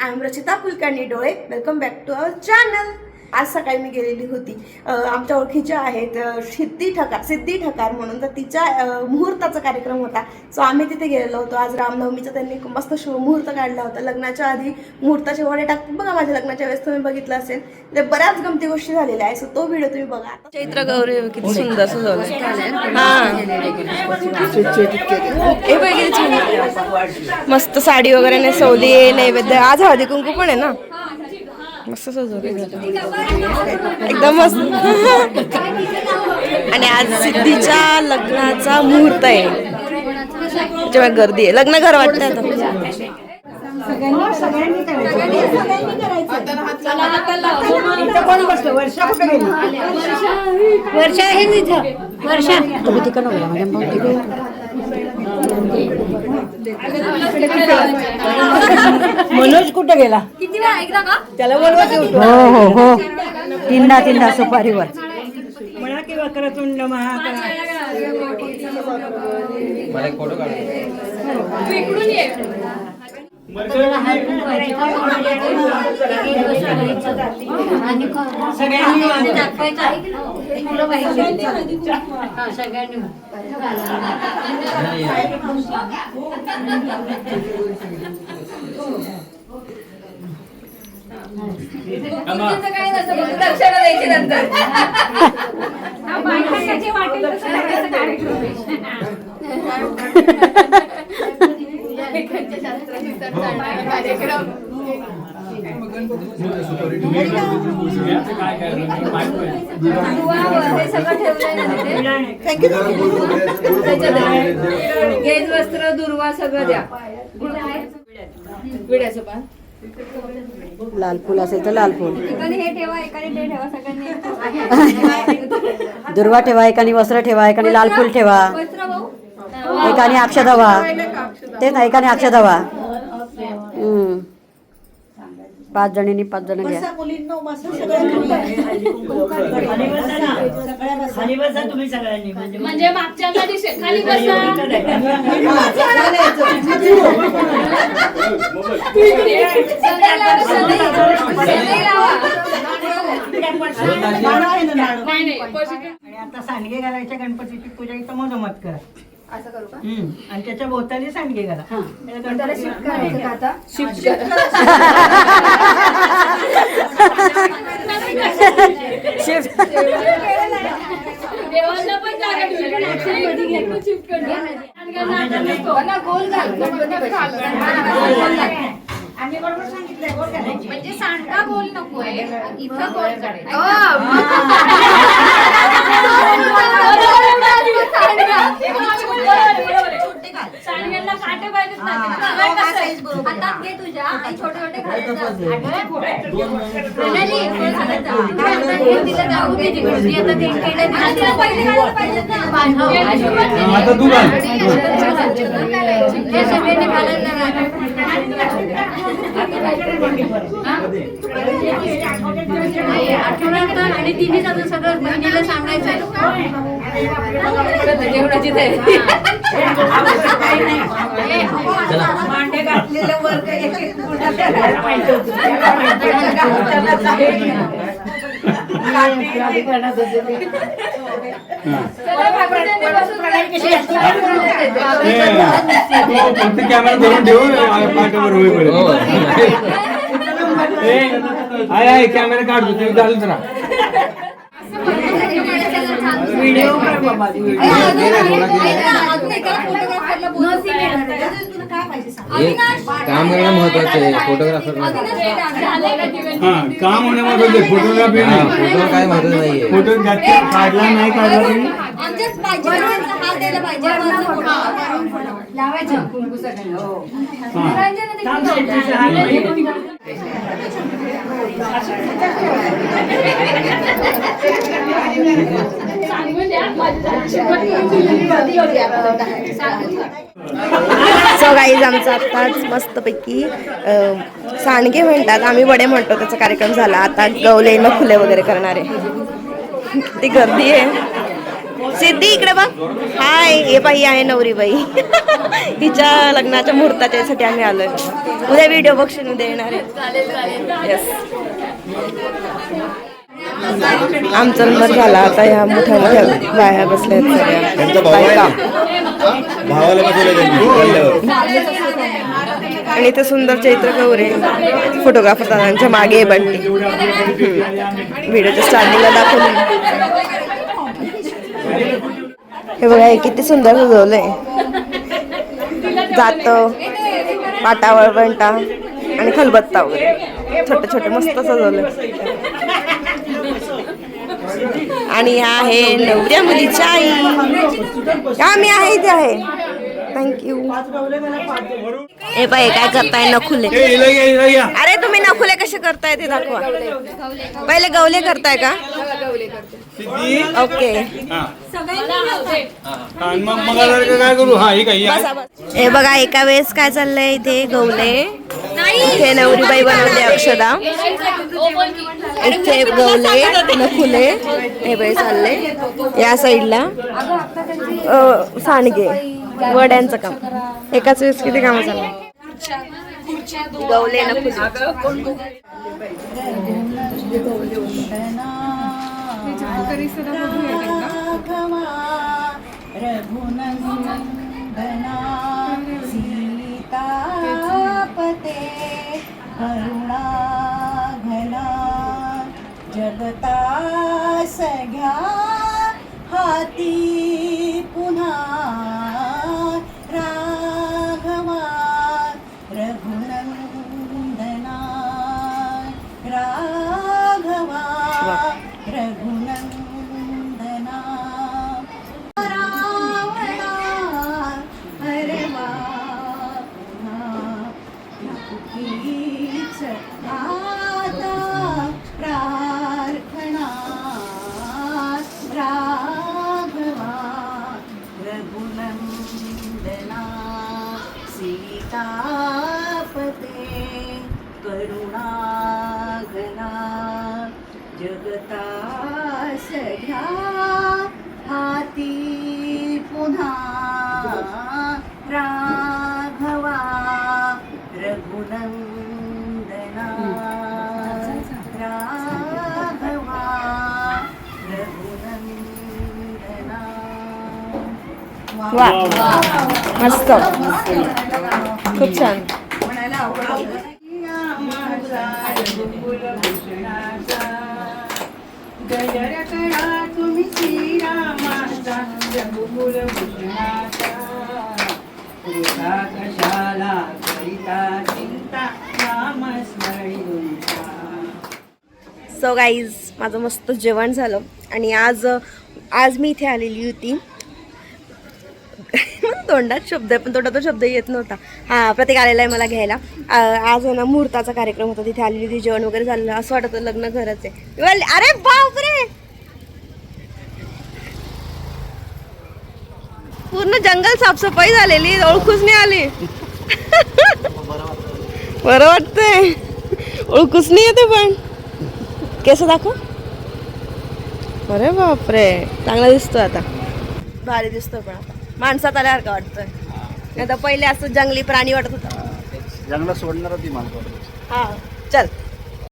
I am Rachita Kulkarni Dole. Welcome back to our channel. आज सकाळी मी गेलेली होती. आमच्या ओळखीच्या आहेत सिद्धी ठकार सिद्धी ठकार म्हणून. तर तिच्या मुहूर्ताचा कार्यक्रम होता. सो आम्ही तिथे गेलेलो होतो. आज रामनवमीचा त्यांनी मस्त शुभ मुहूर्त काढला होता. लग्नाच्या आधी मुहूर्ताचे वडे टाकतात बघा माझ्या लग्नाच्या वेळेस तुम्ही बघितलं असेल ते बऱ्याच गमती गोष्टी झालेल्या आहे सो तो व्हिडिओ तुम्ही बघा. चैत्र गौरी किती सुंदर हा. छान. मस्त साडी वगैरे नेसवली नैवेद्य. आज हळदी कुंकू पण आहे ना? मस्त सजवली एकदम मस्त आणि आज सिद्धीच्या लग्नाचा मुहूर्त आहे. जेव्हा गर्दी आहे. लग्न घर वाटतं आता. वर्षा आहे तिथं. वर्षा. तुम्ही तिकडं मनोज कुठे गेला? किती वेळा ऐकला का त्याला बोलवा हो हो हो. तीनदा तीनदा सुपारीवर. म्हणा की वक्रतुंड इकडून ये. सगळ्यांनी सगळ्यांनी काय नसतं दक्षिणा द्यायची नंतर. बायकांची वाटेल तसं करायचं कार्यक्रम कार्यक्रम वस्त्र दुर्वा सगळं द्या विड्याचं पान लाल फुल असेल तर लाल फुल. हे ते दुर्वा ठेवा एकाने वस्त्र ठेवा एकाने लाल फुल ठेवा. एकाने हवा तेच ना एकाने अक्षत हवा हम्म. पाच जणींनी पाच जण घ्या म्हणजे मागच्या दिवशी खाली बसा सगळे लावा, सगळे. सगळे लावा. नाही नाही पैसे आणि आता सांडगे घालायच्या गणपतीची पूजा इथं मधोमध करा असं करू का? हम्म. आणि त्याच्या भोवताली सांडगे घाला. त्याला त्याला गणपती शिफ्ट करायचं का आता? शिफ्ट देवांना पण जागा ठेवली. मध्ये घेतलं, शिफ्ट करून. सांडग्यांना आता नको. ना, गोल घाल. गणपती घाल. गोल घाल. आम्ही बरोबर सांगितलंय गोड घालायची. म्हणजे सांडगा गोल नकोय इथं गोल करायचं. सांडग्यांना काटे पाहिजेत ना हातात घे तुझ्या आणि छोटे छोटे घालत जा. प्रणाली, गोल घालत जा. हातात घे, तिला जाऊ दे तिकडे. ती आता ते केलं. आणि तिला पहिले घालायला पाहिजेत ना. आता तू घाल. हे सगळ्यांनी घालायला लागणार. आठवड्यात आणि तिन्ही सगळं सगळं बहिणीला सांगायचं जेवणाची तयारी मांडे घातलेले वर्ग कॅमेरा धरून ठेवू पाठीवर आहे कॅमेरा काढतो ते झालं जरा व्हिडिओ कर बाबा काम करणं महत्वाचं आहे. फोटोग्राफर हा काम होणे महत्वाचं फोटोग्राफी नाही. फोटो काय महत्वाचं नाहीये. फोटो काढला नाही काढला लावायचं. कुंकू सो गाईज आमचा आत्ताच मस्तपैकी सांडगे म्हणतात आम्ही वडे म्हणतो त्याचा कार्यक्रम झाला. आता गवले न फुले वगैरे करणारे ती गर्दी आहे. सिद्धी इकडे बघ. हाय हे बाई आहे नवरी बाई. तिच्या लग्नाच्या मुहूर्ताच्या साठी आम्ही आलोय. उद्या व्हिडिओ बघशील उद्या येणार आहे. येस आमचा नंबर झाला आता ह्या मोठ्या मोठ्या बाया बसल्या सगळ्या. बायका. आणि ते सुंदर चैत्र गौरे फोटोग्राफर दादांच्या मागे बंटी. व्हिडिओच्या स्टार्टिंगला दाखवली हे बघा हे किती सुंदर सजवलंय. जात पाटावर बंटा आणि खलबत्ता वगैरे. छोटे छोटे मस्त सजवलंय. आणि ह्या आहे नवऱ्या मुलीच्या आई. हा मी आहे इथे आहे. थँक्यू हे बाई काय करताय? नखुले. अरे तुम्ही नखुले कसे करताय ते दाखवा. पहिले गवले करताय का? ओके हे बघा एका वेळेस काय चाललंय इथे गवले? इथे नवरीबाई बनवले अक्षदा. इथे गवले नखुले हे बाई चालले. या साईडला सांडगे वड्यांचं काम. एकाच वेळेस किती कामं चालले गवले नखुले रघुनंदना करुणा घना जगता सघ्या हाती जगता सघ्या हाती पुन्हा राघवा रघुनंदना. राघवा रघुनंदना. वा मस्त. खूप छान. श्रीरामाचा कशाला करिता चिंता सो गाईज माझं मस्त जेवण झालं आणि आज आज मी इथे आलेली होती. तोंडात शब्द आहे पण तोंडातून शब्द येत नव्हता. हां प्रत्येक आलेला आहे मला घ्यायला. आज आहे ना मुहूर्ताचा कार्यक्रम होता. तिथे आलेली होती जेवण वगैरे झालं असं वाटत लग्न घरच आहे. अरे बापरे! पूर्ण जंगल साफसफाई झालेली ओळखूच नाही आली. बरं वाटतंय. ओळखूच नाही येते पण. केस दाखव. अरे बापरे चांगला दिसतोय आता. भारी दिसतोय पण माणसात आल्यासारखं वाटतोय. नाही तर पहिले असं जंगली प्राणी वाटत होता. जंगलात सोडणार ती माणसं. हा चल.